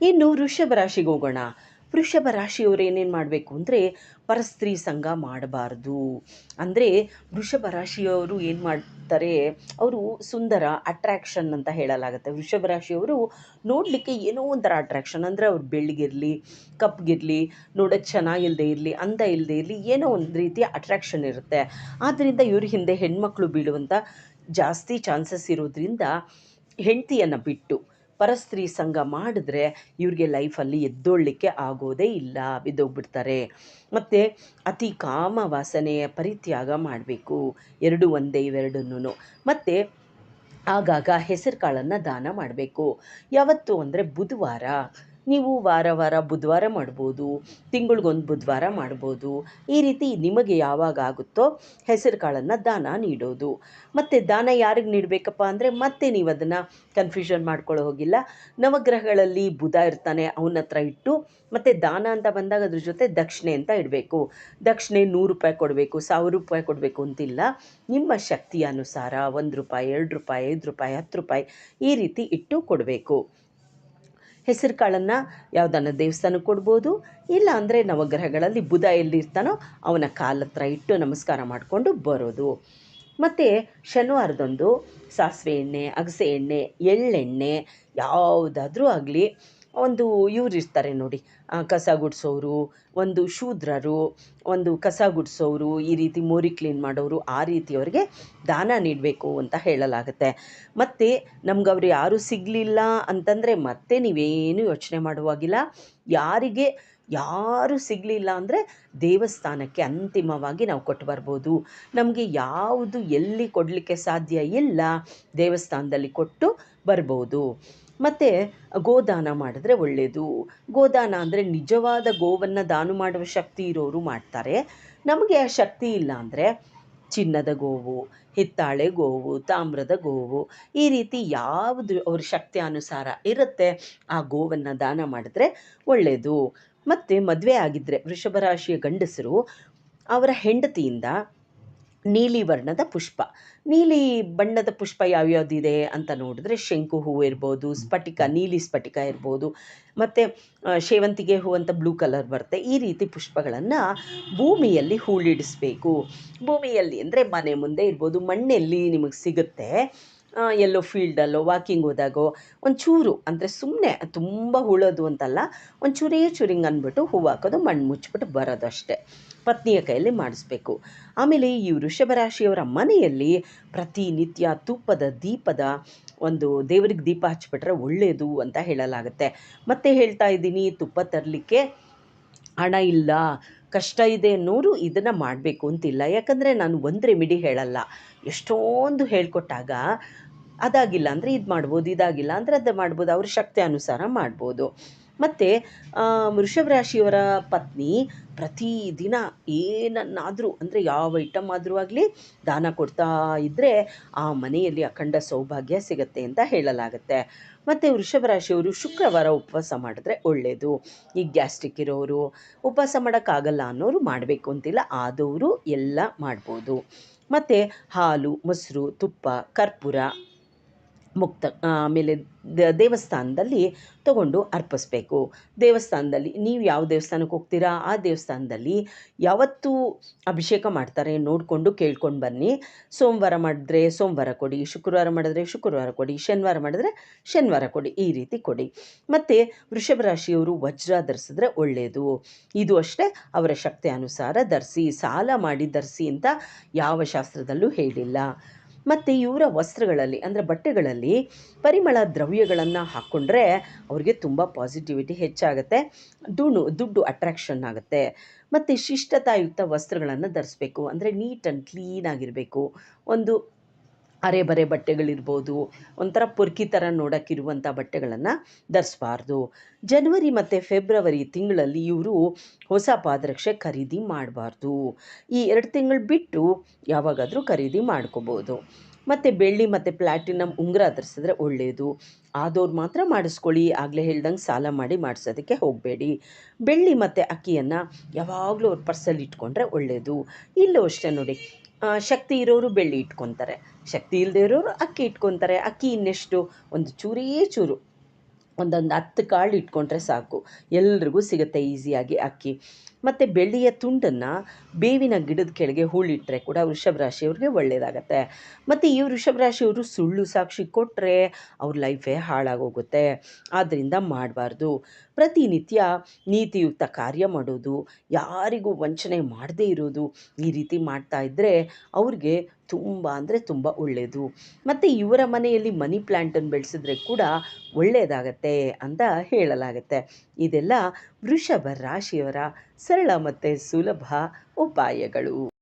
ಇನ್ನು ವೃಷಭ ರಾಶಿಗೆ ಹೋಗೋಣ. ವೃಷಭ ರಾಶಿಯವರು ಏನೇನು ಮಾಡಬೇಕು ಅಂದರೆ ಪರಸ್ತ್ರೀ ಸಂಘ ಮಾಡಬಾರ್ದು. ಅಂದರೆ ವೃಷಭ ರಾಶಿಯವರು ಏನು ಮಾಡ್ತಾರೆ, ಅವರು ಸುಂದರ ಅಟ್ರ್ಯಾಕ್ಷನ್ ಅಂತ ಹೇಳಲಾಗುತ್ತೆ. ವೃಷಭ ರಾಶಿಯವರು ನೋಡಲಿಕ್ಕೆ ಏನೋ ಒಂಥರ ಅಟ್ರ್ಯಾಕ್ಷನ್ ಅಂದರೆ ಅವ್ರು ಬೆಳ್ಳಿಗಿರಲಿ ಕಪ್ಪಗಿರಲಿ ನೋಡೋಕ್ಕೆ ಚೆನ್ನಾಗಿಲ್ಲದೆ ಇರಲಿ, ಅಂದ ಇಲ್ಲದೆ ಇರಲಿ, ಏನೋ ಒಂದು ರೀತಿಯ ಅಟ್ರ್ಯಾಕ್ಷನ್ ಇರುತ್ತೆ. ಆದ್ದರಿಂದ ಇವ್ರ ಹಿಂದೆ ಹೆಣ್ಮಕ್ಳು ಬೀಳುವಂಥ ಜಾಸ್ತಿ ಚಾನ್ಸಸ್ ಇರೋದ್ರಿಂದ ಹೆಂಡತಿಯನ್ನು ಬಿಟ್ಟು ಪರಸ್ತ್ರೀ ಸಂಘ ಮಾಡಿದ್ರೆ ಇವ್ರಿಗೆ ಲೈಫಲ್ಲಿ ಎದ್ದೊಳ್ಳಿಕ್ಕೆ ಆಗೋದೇ ಇಲ್ಲ, ಬಿದ್ದೋಗ್ಬಿಡ್ತಾರೆ. ಮತ್ತು ಅತಿ ಕಾಮ ವಾಸನೆಯ ಪರಿತ್ಯಾಗ ಮಾಡಬೇಕು, ಎರಡು ಒಂದೇ ಇವೆರಡನ್ನೂ ಮತ್ತು ಆಗಾಗ ಹೆಸರು ಕಾಳನ್ನು ದಾನ ಮಾಡಬೇಕು. ಯಾವತ್ತು ಅಂದರೆ ಬುಧವಾರ. ನೀವು ವಾರ ವಾರ ಬುಧವಾರ ಮಾಡ್ಬೋದು, ತಿಂಗಳಿಗೊಂದು ಬುಧವಾರ ಮಾಡ್ಬೋದು. ಈ ರೀತಿ ನಿಮಗೆ ಯಾವಾಗ ಆಗುತ್ತೋ ಹೆಸರು ಕಾಳನ್ನು ದಾನ ನೀಡೋದು. ಮತ್ತು ದಾನ ಯಾರಿಗೆ ನೀಡಬೇಕಪ್ಪ ಅಂದರೆ ಮತ್ತೆ ನೀವು ಅದನ್ನು ಕನ್ಫ್ಯೂಷನ್ ಮಾಡ್ಕೊಳ್ಳೋ ಹೋಗಿಲ್ಲ. ನವಗ್ರಹಗಳಲ್ಲಿ ಬುಧ ಇರ್ತಾನೆ, ಅವನ ಹತ್ರ ಇಟ್ಟು ಮತ್ತು ದಾನ ಅಂತ ಬಂದಾಗ ಅದ್ರ ಜೊತೆ ದಕ್ಷಿಣೆ ಅಂತ ಇಡಬೇಕು. ದಕ್ಷಿಣೆ ನೂರು ರೂಪಾಯಿ ಕೊಡಬೇಕು, ಸಾವಿರ ರೂಪಾಯಿ ಕೊಡಬೇಕು ಅಂತಿಲ್ಲ. ನಿಮ್ಮ ಶಕ್ತಿಯ ಅನುಸಾರ ಒಂದು ರೂಪಾಯಿ, ಎರಡು ರೂಪಾಯಿ, ಐದು ರೂಪಾಯಿ, ಹತ್ತು ರೂಪಾಯಿ ಈ ರೀತಿ ಇಟ್ಟು ಕೊಡಬೇಕು. ಹೆಸರು ಕಾಳನ್ನು ಯಾವುದನ್ನ ದೇವಸ್ಥಾನಕ್ಕೆ ಕೊಡ್ಬೋದು, ಇಲ್ಲ ಅಂದರೆ ನವಗ್ರಹಗಳಲ್ಲಿ ಬುಧ ಎಲ್ಲಿರ್ತಾನೋ ಅವನ ಕಾಲ ಹತ್ರ ಇಟ್ಟು ನಮಸ್ಕಾರ ಮಾಡಿಕೊಂಡು ಬರೋದು. ಮತ್ತು ಶನಿವಾರದೊಂದು ಸಾಸಿವೆ ಎಣ್ಣೆ, ಅಗಸೆ ಎಣ್ಣೆ, ಎಳ್ಳೆಣ್ಣೆ, ಯಾವುದಾದ್ರೂ ಆಗಲಿ, ಒಂದು ಇವ್ರು ಇರ್ತಾರೆ ನೋಡಿ ಕಸ ಗುಡಿಸೋರು ಒಂದು ಶೂದ್ರರು, ಒಂದು ಕಸ ಗುಡಿಸೋರು ಈ ರೀತಿ ಮೋರಿ ಕ್ಲೀನ್ ಮಾಡೋರು ಆ ರೀತಿಯವ್ರಿಗೆ ದಾನ ನೀಡಬೇಕು ಅಂತ ಹೇಳಲಾಗುತ್ತೆ. ಮತ್ತು ನಮ್ಗೆ ಅವ್ರು ಯಾರೂ ಸಿಗಲಿಲ್ಲ ಅಂತಂದರೆ ಮತ್ತೆ ನೀವೇನು ಯೋಚನೆ ಮಾಡುವಾಗಿಲ್ಲ. ಯಾರಿಗೆ, ಯಾರೂ ಸಿಗಲಿಲ್ಲ ಅಂದರೆ ದೇವಸ್ಥಾನಕ್ಕೆ ಅಂತಿಮವಾಗಿ ನಾವು ಕೊಟ್ಟು ಬರ್ಬೋದು. ನಮಗೆ ಯಾವುದು ಎಲ್ಲಿ ಕೊಡಲಿಕ್ಕೆ ಸಾಧ್ಯ ಇಲ್ಲ, ದೇವಸ್ಥಾನದಲ್ಲಿ ಕೊಟ್ಟು ಬರ್ಬೋದು. ಮತ್ತು ಗೋದಾನ ಮಾಡಿದ್ರೆ ಒಳ್ಳೆಯದು ಗೋದಾನ ಅಂದರೆ ನಿಜವಾದ ಗೋವನ್ನು ದಾನ ಮಾಡುವ ಶಕ್ತಿ ಇರೋರು ಮಾಡ್ತಾರೆ. ನಮಗೆ ಆ ಶಕ್ತಿ ಇಲ್ಲ ಅಂದರೆ ಚಿನ್ನದ ಗೋವು, ಹಿತ್ತಾಳೆ ಗೋವು, ತಾಮ್ರದ ಗೋವು ಈ ರೀತಿ ಯಾವುದು ಅವ್ರ ಶಕ್ತಿ ಅನುಸಾರ ಇರುತ್ತೆ, ಆ ಗೋವನ್ನು ದಾನ ಮಾಡಿದ್ರೆ ಒಳ್ಳೆಯದು ಮತ್ತು ಮದುವೆ ಆಗಿದ್ದರೆ ವೃಷಭ ರಾಶಿಯ ಗಂಡಸರು ಅವರ ಹೆಂಡತಿಯಿಂದ ನೀಲಿ ವರ್ಣದ ಪುಷ್ಪ. ನೀಲಿ ಬಣ್ಣದ ಪುಷ್ಪ ಯಾವ್ಯಾವುದಿದೆ ಅಂತ ನೋಡಿದ್ರೆ ಶಂಕು ಹೂವು ಇರ್ಬೋದು, ಸ್ಫಟಿಕ, ನೀಲಿ ಸ್ಫಟಿಕ ಇರ್ಬೋದು, ಮತ್ತು ಸೇವಂತಿಗೆ ಹೂ ಅಂತ ಬ್ಲೂ ಕಲರ್ ಬರುತ್ತೆ. ಈ ರೀತಿ ಪುಷ್ಪಗಳನ್ನು ಭೂಮಿಯಲ್ಲಿ ಹೂಳಿಡಿಸ್ಬೇಕು. ಭೂಮಿಯಲ್ಲಿ ಅಂದರೆ ಮನೆ ಮುಂದೆ ಇರ್ಬೋದು, ಮಣ್ಣೆಲ್ಲಿ ನಿಮಗೆ ಸಿಗುತ್ತೆ ಎಲ್ಲೋ ಫೀಲ್ಡಲ್ಲೋ ವಾಕಿಂಗ್ ಹೋದಾಗೋ, ಒಂಚೂರು, ಅಂದರೆ ಸುಮ್ಮನೆ ತುಂಬ ಹುಳೋದು ಅಂತಲ್ಲ, ಒಂಚೂರೇ ಚೂರಿಂಗ್ ಅಂದ್ಬಿಟ್ಟು ಹೂವು ಹಾಕೋದು, ಮಣ್ಣು ಮುಚ್ಚಿಬಿಟ್ಟು ಬರೋದು ಅಷ್ಟೇ. ಪತ್ನಿಯ ಕೈಯಲ್ಲಿ ಮಾಡಿಸ್ಬೇಕು. ಆಮೇಲೆ ಈ ವೃಷಭ ರಾಶಿಯವರ ಮನೆಯಲ್ಲಿ ಪ್ರತಿನಿತ್ಯ ತುಪ್ಪದ ದೀಪದ ಒಂದು ದೇವರಿಗೆ ದೀಪ ಹಚ್ಬಿಟ್ರೆ ಒಳ್ಳೆಯದು ಅಂತ ಹೇಳಲಾಗುತ್ತೆ. ಮತ್ತೆ ಹೇಳ್ತಾ ಇದ್ದೀನಿ, ತುಪ್ಪ ತರಲಿಕ್ಕೆ ಹಣ ಇಲ್ಲ, ಕಷ್ಟ ಇದೆ ಅನ್ನೋರು ಇದನ್ನು ಮಾಡಬೇಕು ಅಂತಿಲ್ಲ. ಯಾಕಂದರೆ ನಾನು ಒಂದು ರೆಮಿಡಿ ಹೇಳಲ್ಲ. ಎಷ್ಟೊಂದು ಹೇಳ್ಕೊಟ್ಟಾಗ ಅದಾಗಿಲ್ಲ ಅಂದರೆ ಇದು ಮಾಡ್ಬೋದು, ಇದಾಗಿಲ್ಲ ಅಂದರೆ ಅದು ಮಾಡ್ಬೋದು, ಅವ್ರ ಶಕ್ತಿ ಅನುಸಾರ ಮಾಡ್ಬೋದು. ಮತ್ತು ವೃಷಭ ರಾಶಿಯವರ ಪತ್ನಿ ಪ್ರತಿದಿನ ಏನನ್ನಾದರೂ ಅಂದರೆ ಯಾವ ಐಟಮ್ ಆದರೂ ಆಗಲಿ ದಾನ ಕೊಡ್ತಾ ಇದ್ದರೆ ಆ ಮನೆಯಲ್ಲಿ ಅಖಂಡ ಸೌಭಾಗ್ಯ ಸಿಗುತ್ತೆ ಅಂತ ಹೇಳಲಾಗುತ್ತೆ. ಮತ್ತು ವೃಷಭ ರಾಶಿಯವರು ಶುಕ್ರವಾರ ಉಪವಾಸ ಮಾಡಿದ್ರೆ ಒಳ್ಳೆಯದು ಈ ಗ್ಯಾಸ್ಟ್ರಿಕ್ ಇರೋರು ಉಪವಾಸ ಮಾಡೋಕ್ಕಾಗಲ್ಲ ಅನ್ನೋರು ಮಾಡಬೇಕು ಅಂತಿಲ್ಲ, ಆದವರು ಎಲ್ಲ ಮಾಡ್ಬೋದು. ಮತ್ತು ಹಾಲು, ಮೊಸರು, ತುಪ್ಪ, ಕರ್ಪೂರ ಮುಕ್ತ ಆಮೇಲೆ ದೇವಸ್ಥಾನದಲ್ಲಿ ತಗೊಂಡು ಅರ್ಪಿಸ್ಬೇಕು. ದೇವಸ್ಥಾನದಲ್ಲಿ ನೀವು ಯಾವ ದೇವಸ್ಥಾನಕ್ಕೆ ಹೋಗ್ತೀರಾ, ಆ ದೇವಸ್ಥಾನದಲ್ಲಿ ಯಾವತ್ತು ಅಭಿಷೇಕ ಮಾಡ್ತಾರೆ ನೋಡಿಕೊಂಡು ಕೇಳ್ಕೊಂಡು ಬನ್ನಿ. ಸೋಮವಾರ ಮಾಡಿದ್ರೆ ಸೋಮವಾರ ಕೊಡಿ, ಶುಕ್ರವಾರ ಮಾಡಿದ್ರೆ ಶುಕ್ರವಾರ ಕೊಡಿ, ಶನಿವಾರ ಮಾಡಿದ್ರೆ ಶನಿವಾರ ಕೊಡಿ, ಈ ರೀತಿ ಕೊಡಿ. ಮತ್ತು ವೃಷಭ ರಾಶಿಯವರು ವಜ್ರ ಧರಿಸಿದ್ರೆ ಒಳ್ಳೆಯದು ಇದು ಅಷ್ಟೇ, ಅವರ ಶಕ್ತಿ ಅನುಸಾರ ಧರಿಸಿ, ಸಾಲ ಮಾಡಿ ಧರಿಸಿ ಅಂತ ಯಾವ ಶಾಸ್ತ್ರದಲ್ಲೂ ಹೇಳಿಲ್ಲ. ಮತ್ತು ಇವರ ವಸ್ತ್ರಗಳಲ್ಲಿ, ಅಂದರೆ ಬಟ್ಟೆಗಳಲ್ಲಿ ಪರಿಮಳ ದ್ರವ್ಯಗಳನ್ನು ಹಾಕ್ಕೊಂಡ್ರೆ ಅವ್ರಿಗೆ ತುಂಬ ಪಾಸಿಟಿವಿಟಿ ಹೆಚ್ಚಾಗುತ್ತೆ ದುಣು ದುಡ್ಡು ಅಟ್ರಾಕ್ಷನ್ ಆಗುತ್ತೆ. ಮತ್ತು ಶಿಷ್ಟತಾಯುಕ್ತ ವಸ್ತ್ರಗಳನ್ನು ಧರಿಸ್ಬೇಕು, ಅಂದರೆ ನೀಟ್ ಆ್ಯಂಡ್ ಕ್ಲೀನಾಗಿರಬೇಕು ಒಂದು ಅರೆ ಬರೆ ಬಟ್ಟೆಗಳಿರ್ಬೋದು, ಒಂಥರ ಪೊರ್ಕಿ ಥರ ನೋಡೋಕ್ಕಿರುವಂಥ ಬಟ್ಟೆಗಳನ್ನು ಧರಿಸ್ಬಾರ್ದು. ಜನವರಿ ಮತ್ತು ಫೆಬ್ರವರಿ ತಿಂಗಳಲ್ಲಿ ಇವರು ಹೊಸ ಪಾದರಕ್ಷೆ ಖರೀದಿ ಮಾಡಬಾರ್ದು. ಈ ಎರಡು ತಿಂಗಳು ಬಿಟ್ಟು ಯಾವಾಗಾದರೂ ಖರೀದಿ ಮಾಡ್ಕೋಬೋದು. ಮತ್ತು ಬೆಳ್ಳಿ ಮತ್ತು ಪ್ಲ್ಯಾಟಿನಮ್ ಉಂಗುರ ಧರಿಸಿದ್ರೆ ಒಳ್ಳೆಯದು ಆದವ್ರು ಮಾತ್ರ ಮಾಡಿಸ್ಕೊಳ್ಳಿ, ಆಗಲೇ ಹೇಳ್ದಂಗೆ ಸಾಲ ಮಾಡಿ ಮಾಡಿಸೋದಕ್ಕೆ ಹೋಗಬೇಡಿ. ಬೆಳ್ಳಿ ಮತ್ತು ಅಕ್ಕಿಯನ್ನು ಯಾವಾಗಲೂ ಅವ್ರ ಪರ್ಸಲ್ಲಿ ಇಟ್ಕೊಂಡ್ರೆ ಒಳ್ಳೆಯದು ಇಲ್ಲೂ ಅಷ್ಟೇ ನೋಡಿ ಶಕ್ತಿ ಇರೋರು ಬೆಳ್ಳಿ ಇಟ್ಕೊತಾರೆ. ಶಕ್ತಿ ಇಲ್ಲದೆ ಇರೋರು ಅಕ್ಕಿ ಇಟ್ಕೊತಾರೆ. ಅಕ್ಕಿ ಇನ್ನೆಷ್ಟು? ಒಂದು ಚೂರೇ ಚೂರು. ಒಂದೊಂದು ಹತ್ತು ಕಾಳು ಇಟ್ಕೊಂಡ್ರೆ ಸಾಕು. ಎಲ್ರಿಗೂ ಸಿಗುತ್ತೆ ಈಸಿಯಾಗಿ ಅಕ್ಕಿ. ಮತ್ತು ಬೆಳ್ಳಿಯ ತುಂಡನ್ನು ಬೇವಿನ ಗಿಡದ ಕೆಳಗೆ ಹೂಳಿಟ್ಟರೆ ಕೂಡ ವೃಷಭ ರಾಶಿಯವ್ರಿಗೆ ಒಳ್ಳೆಯದಾಗತ್ತೆ ಮತ್ತು ಈ ವೃಷಭ ರಾಶಿಯವರು ಸುಳ್ಳು ಸಾಕ್ಷಿ ಕೊಟ್ಟರೆ ಅವ್ರ ಲೈಫೇ ಹಾಳಾಗೋಗುತ್ತೆ. ಆದ್ದರಿಂದ ಮಾಡಬಾರ್ದು. ಪ್ರತಿನಿತ್ಯ ನೀತಿಯುಕ್ತ ಕಾರ್ಯ ಮಾಡೋದು, ಯಾರಿಗೂ ವಂಚನೆ ಮಾಡದೇ ಇರೋದು ಈ ರೀತಿ ಮಾಡ್ತಾ ಇದ್ದರೆ ಅವ್ರಿಗೆ ತುಂಬ ಅಂದರೆ ತುಂಬ ಒಳ್ಳೆಯದು ಮತ್ತು ಇವರ ಮನೆಯಲ್ಲಿ ಮನಿ ಪ್ಲ್ಯಾಂಟನ್ನು ಬೆಳೆಸಿದ್ರೆ ಕೂಡ ಒಳ್ಳೆಯದಾಗತ್ತೆ ಅಂತ ಹೇಳಲಾಗತ್ತೆ. ಇದೆಲ್ಲ ವೃಷಭ ರಾಶಿಯವರ ಸರಳ ಮತ್ತು ಸುಲಭ ಉಪಾಯಗಳು.